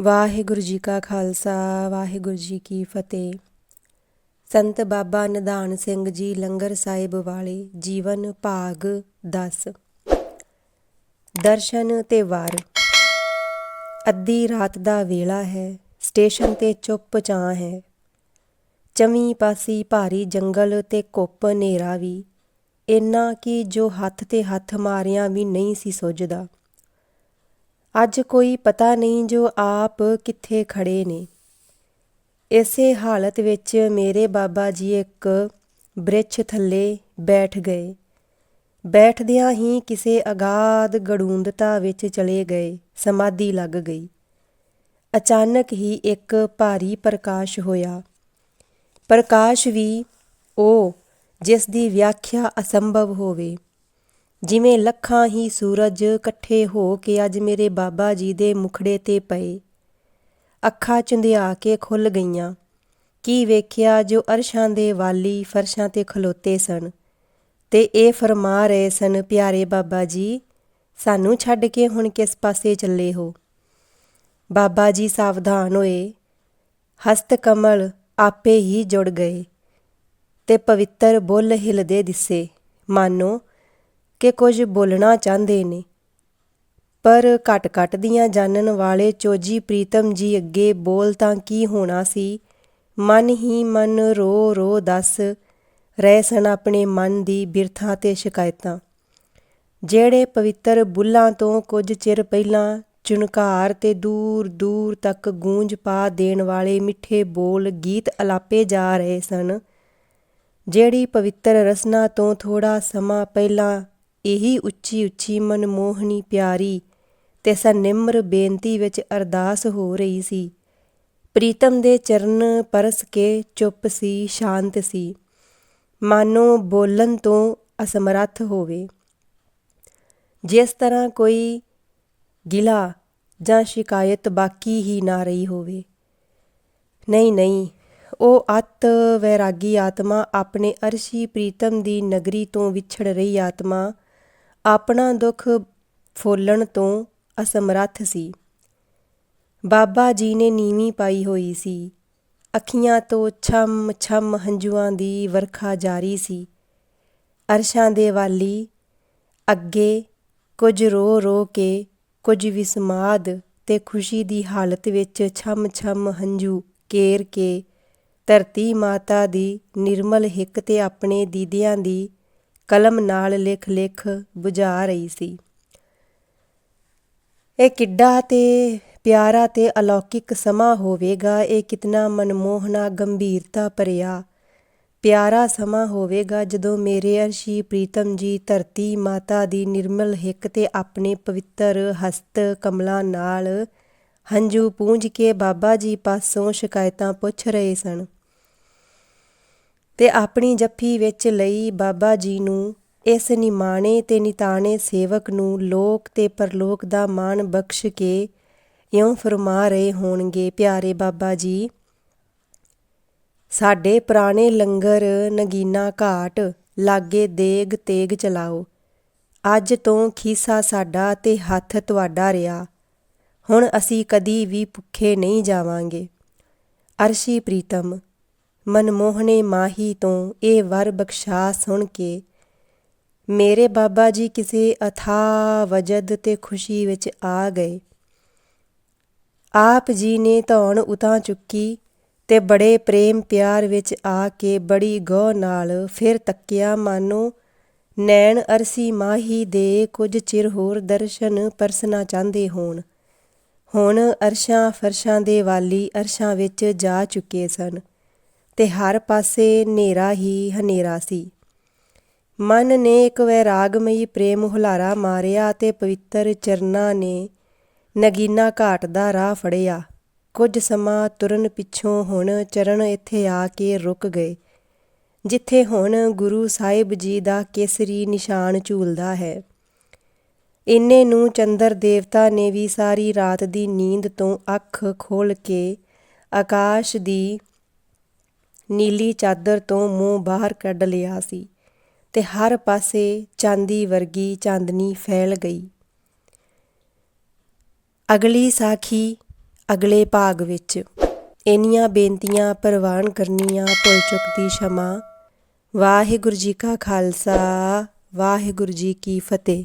ਵਾਹਿਗੁਰੂ ਜੀ ਕਾ ਖਾਲਸਾ, ਵਾਹਿਗੁਰੂ ਜੀ ਕੀ ਫਤਿਹ। ਸੰਤ ਬਾਬਾ ਨਿਧਾਨ ਸਿੰਘ ਜੀ ਲੰਗਰ ਸਾਹਿਬ ਵਾਲੇ ਜੀਵਨ ਭਾਗ 10 ਦਰਸ਼ਨ ਤੇ ਵਾਰ। ਅੱਧੀ ਰਾਤ ਦਾ ਵੇਲਾ ਹੈ, ਸਟੇਸ਼ਨ ਤੇ ਚੁੱਪ ਚਾਂ ਹੈ। ਚਵੀਂ ਪਾਸੀ ਭਾਰੀ ਜੰਗਲ ਤੇ ਕੁੱਪ ਹਨੇਰਾ ਵੀ। ਇੰਨਾ ਕਿ ਜੋ ਹੱਥ ਤੇ ਹੱਥ ਮਾਰਿਆਂ ਵੀ ਨਹੀਂ ਸੀ ਸੁੱਜਦਾ ਅੱਜ ਕੋਈ ਪਤਾ ਨਹੀਂ ਜੋ ਆਪ ਕਿੱਥੇ ਖੜੇ ਨੇ। ਇਸੇ ਹਾਲਤ ਵਿੱਚ ਮੇਰੇ ਬਾਬਾ ਜੀ ਇੱਕ ਬ੍ਰਿਛ ਥੱਲੇ ਬੈਠ ਗਏ। ਬੈਠਦਿਆਂ ਹੀ ਕਿਸੇ ਅਗਾਧ ਗੜੂੰਦਤਾ ਵਿੱਚ ਚਲੇ ਗਏ, ਸਮਾਧੀ ਲੱਗ ਗਈ। ਅਚਾਨਕ ਹੀ ਇੱਕ ਭਾਰੀ ਪ੍ਰਕਾਸ਼ ਹੋਇਆ। ਪ੍ਰਕਾਸ਼ ਵੀ ਉਹ ਜਿਸ ਦੀ ਵਿਆਖਿਆ ਅਸੰਭਵ ਹੋਵੇ। ਜਿਵੇਂ ਲੱਖਾਂ ਹੀ ਸੂਰਜ ਇਕੱਠੇ ਹੋ ਕੇ ਅੱਜ ਮੇਰੇ ਬਾਬਾ ਜੀ ਦੇ ਮੁਖੜੇ ਤੇ ਪਏ। ਅੱਖਾਂ ਚੁੰਦਿਆ ਕੇ ਖੁੱਲ ਗਈਆਂ। ਕੀ ਵੇਖਿਆ ਜੋ ਅਰਸ਼ਾਂ ਦੇ ਵਾਲੀ ਫਰਸ਼ਾਂ ਤੇ ਖਲੋਤੇ ਸਨ? ਤੇ ਇਹ ਫਰਮਾ ਰਹੇ ਸਨ, ਪਿਆਰੇ ਬਾਬਾ ਜੀ, ਸਾਨੂੰ ਛੱਡ ਕੇ ਹੁਣ ਕਿਸ ਪਾਸੇ ਚੱਲੇ ਹੋ? ਬਾਬਾ ਜੀ ਸਾਵਧਾਨ ਹੋਏ। ਹਸਤ ਕਮਲ ਆਪੇ ਹੀ ਜੁੜ ਗਏ ਤੇ ਪਵਿੱਤਰ ਬੁੱਲ ਹਿਲਦੇ ਦਿਸੇ। ਮਾਨੋ ਕਿ ਕੁਝ ਬੋਲਣਾ ਚਾਹੁੰਦੇ ਨੇ। ਪਰ ਘਟ ਘਟ ਦੀਆਂ ਜਾਣਨ ਵਾਲੇ ਚੋਜੀ ਪ੍ਰੀਤਮ ਜੀ ਅੱਗੇ ਬੋਲ ਤਾਂ ਕੀ ਹੋਣਾ ਸੀ? ਮਨ ਹੀ ਮਨ ਰੋ ਰੋ ਦੱਸ, ਰਹਿ ਸਨ ਆਪਣੇ ਮਨ ਦੀ ਬਿਰਥਾ ਤੇ ਸ਼ਿਕਾਇਤਾਂ। ਜਿਹੜੇ ਪਵਿੱਤਰ ਬੁੱਲਾਂ ਤੋਂ ਕੁਝ ਚਿਰ ਪਹਿਲਾਂ ਚੁਨਕਾਰ ਤੇ ਦੂਰ ਦੂਰ ਤੱਕ ਗੂੰਜ ਪਾ ਦੇਣ ਵਾਲੇ ਮਿੱਠੇ ਬੋਲ ਗੀਤ ਅਲਾਪੇ ਜਾ ਰਹੇ ਸਨ। ਜਿਹੜੀ ਪਵਿੱਤਰ ਰਸਨਾ ਤੋਂ ਥੋੜਾ ਸਮਾਂ ਪਹਿਲਾਂ ਇਹੀ ਉੱਚੀ ਉੱਚੀ ਮਨਮੋਹਣੀ ਪਿਆਰੀ ਤੇ ਸਨਿਮਰ ਬੇਨਤੀ ਵਿੱਚ ਅਰਦਾਸ ਹੋ ਰਹੀ ਸੀ। ਪ੍ਰੀਤਮ ਦੇ ਚਰਨ ਪਰਸ ਕੇ ਚੁੱਪ ਸੀ, ਸ਼ਾਂਤ ਸੀ। ਮਾਨੋ ਬੋਲਣ ਤੋਂ ਅਸਮਰੱਥ ਹੋਵੇ। ਜਿਸ ਤਰ੍ਹਾਂ ਕੋਈ ਗਿਲਾ ਜਾਂ ਸ਼ਿਕਾਇਤ ਬਾਕੀ ਹੀ ਨਾ ਰਹੀ ਹੋਵੇ। ਨਹੀਂ ਨਹੀਂ, ਉਹ ਅਤ ਵੈਰਾਗੀ ਆਤਮਾ ਆਪਣੇ ਅਰਸ਼ੀ ਪ੍ਰੀਤਮ ਦੀ ਨਗਰੀ ਤੋਂ ਵਿਛੜ ਰਹੀ ਆਤਮਾ ਆਪਣਾ ਦੁੱਖ ਫੋਲਣ ਤੋਂ ਅਸਮਰੱਥ ਸੀ। ਬਾਬਾ ਜੀ ਨੇ ਨੀਵੀਂ ਪਾਈ ਹੋਈ ਸੀ। ਅੱਖੀਆਂ ਤੋਂ ਛਮ ਛਮ ਹੰਝੂਆਂ ਦੀ ਵਰਖਾ ਜਾਰੀ ਸੀ। ਅਰਸ਼ਾਂ ਦੇ ਵਾਲੀ ਅੱਗੇ ਕੁਝ ਰੋ ਰੋ ਕੇ ਕੁਝ ਵਿਸਮਾਦ ਤੇ ਖੁਸ਼ੀ ਦੀ ਹਾਲਤ ਵਿੱਚ ਛਮ ਛਮ ਹੰਝੂ ਕੇਰ ਕੇ ਧਰਤੀ ਮਾਤਾ ਦੀ ਨਿਰਮਲ ਹਿੱਕ ਤੇ ਆਪਣੇ ਦੀਦਿਆਂ ਦੀ ਕਲਮ ਨਾਲ ਲਿਖ ਲਿਖ ਬੁਝਾ ਰਹੀ ਸੀ। ਇਹ ਕਿੱਡਾ ਤੇ ਪਿਆਰਾ ਤੇ ਅਲੌਕਿਕ ਸਮਾਂ ਹੋਵੇਗਾ, ਇਹ ਕਿਤਨਾ ਮਨਮੋਹਣਾ ਗੰਭੀਰਤਾ ਭਰਿਆ। ਪਿਆਰਾ ਸਮਾਂ ਹੋਵੇਗਾ ਜਦੋਂ ਮੇਰੇ ਅਰਸ਼ੀ ਪ੍ਰੀਤਮ ਜੀ ਧਰਤੀ ਮਾਤਾ ਦੀ ਨਿਰਮਲ ਹਿੱਕ ਤੇ ਆਪਣੇ ਪਵਿੱਤਰ ਹਸਤ ਕਮਲਾਂ ਨਾਲ ਹੰਝੂ ਪੂੰਝ ਕੇ ਬਾਬਾ ਜੀ ਪਾਸੋਂ ਸ਼ਿਕਾਇਤਾਂ ਪੁੱਛ ਰਹੇ ਸਨ। ਤੇ ਆਪਣੀ ਜੱਫੀ ਵਿੱਚ ਲਈ ਬਾਬਾ ਜੀ ਨੂੰ, ਇਸ ਨਿਮਾਣੇ ਤੇ ਨਿਤਾਣੇ ਸੇਵਕ ਨੂੰ ਲੋਕ ਤੇ ਪਰਲੋਕ ਦਾ ਮਾਣ ਬਖਸ਼ ਕੇ ਇਉਂ ਫਰਮਾ ਰਹੇ ਹੋਣਗੇ ਪਿਆਰੇ ਬਾਬਾ ਜੀ। ਸਾਡੇ ਪੁਰਾਣੇ ਲੰਗਰ ਨਗੀਨਾ ਘਾਟ ਲਾਗੇ ਦੇਗ ਤੇਗ ਚਲਾਓ। ਅੱਜ ਤੋਂ ਖੀਸਾ ਸਾਡਾ ਤੇ ਹੱਥ ਤੁਹਾਡਾ ਰਿਹਾ ਹੁਣ ਅਸੀਂ ਕਦੀ ਵੀ ਭੁੱਖੇ ਨਹੀਂ ਜਾਵਾਂਗੇ। ਅਰਸ਼ੀ ਪ੍ਰੀਤਮ ਮਨਮੋਹਣੇ ਮਾਹੀ ਤੋਂ ਇਹ ਵਰ ਬਖਸ਼ਾ ਸੁਣ ਕੇ, ਮੇਰੇ ਬਾਬਾ ਜੀ ਕਿਸੇ ਅਥਾ ਵਜਦ ਤੇ ਖੁਸ਼ੀ ਵਿੱਚ ਆ ਗਏ। ਆਪ ਜੀ ਨੇ ਧੌਣ ਉਤਾਂ ਚੁੱਕੀ ਤੇ ਬੜੇ ਪ੍ਰੇਮ ਪਿਆਰ ਵਿੱਚ ਆ ਕੇ ਬੜੀ ਗੌ ਨਾਲ ਫਿਰ ਤੱਕਿਆ, ਮਾਨੋ, ਨੈਣ ਅਰਸੀ ਮਾਹੀ ਦੇ ਕੁਝ ਚਿਰ ਹੋਰ ਦਰਸ਼ਨ ਪਰਸਨਾ ਚਾਹੁੰਦੇ ਹੋਣ। ਹੁਣ ਅਰਸ਼ਾਂ ਫਰਸ਼ਾਂ ਦੇ ਵਾਲੀ ਅਰਸ਼ਾਂ ਵਿੱਚ ਜਾ ਚੁੱਕੇ ਸਨ। ਤੇ ਹਰ ਪਾਸੇ ਹਨੇਰਾ ਹੀ ਹਨੇਰਾ ਸੀ। ਮਨ ਨੇ ਇੱਕ ਵੈਰਾਗਮਈ ਪ੍ਰੇਮ ਹੁਲਾਰਾ ਮਾਰਿਆ ਤੇ ਪਵਿੱਤਰ ਚਰਨਾਂ ਨੇ ਨਗੀਨਾ ਘਾਟ ਦਾ ਰਾਹ ਫੜਿਆ। ਕੁਝ ਸਮਾਂ ਤੁਰਨ ਪਿੱਛੋਂ ਹੁਣ ਚਰਨ ਇੱਥੇ ਆ ਕੇ ਰੁਕ ਗਏ, ਜਿੱਥੇ ਹੁਣ ਗੁਰੂ ਸਾਹਿਬ ਜੀ ਦਾ ਕੇਸਰੀ ਨਿਸ਼ਾਨ ਝੂਲਦਾ ਹੈ। ਇੰਨੇ ਨੂੰ ਚੰਦਰ ਦੇਵਤਾ ਨੇ ਵੀ ਸਾਰੀ ਰਾਤ ਦੀ ਨੀਂਦ ਤੋਂ ਅੱਖ ਖੋਲ ਕੇ ਆਕਾਸ਼ ਦੀ ਨੀਲੀ ਚਾਦਰ ਤੋਂ ਮੂੰਹ ਬਾਹਰ ਕੱਢ ਲਿਆ ਸੀ ਤੇ ਹਰ ਪਾਸੇ ਚਾਂਦੀ ਵਰਗੀ ਚਾਂਦਨੀ ਫੈਲ ਗਈ। ਅਗਲੀ ਸਾਖੀ, ਅਗਲੇ ਭਾਗ ਵਿੱਚ ਇਨੀਆਂ ਬੇਨਤੀਆਂ ਪ੍ਰਵਾਨ ਕਰਨੀਆਂ ਭੁੱਲ ਚੁੱਕਦੀ ਸ਼ਮਾ। ਵਾਹਿਗੁਰੂ ਜੀ ਕਾ ਖਾਲਸਾ, ਵਾਹਿਗੁਰੂ ਜੀ ਕੀ ਫਤਿਹ।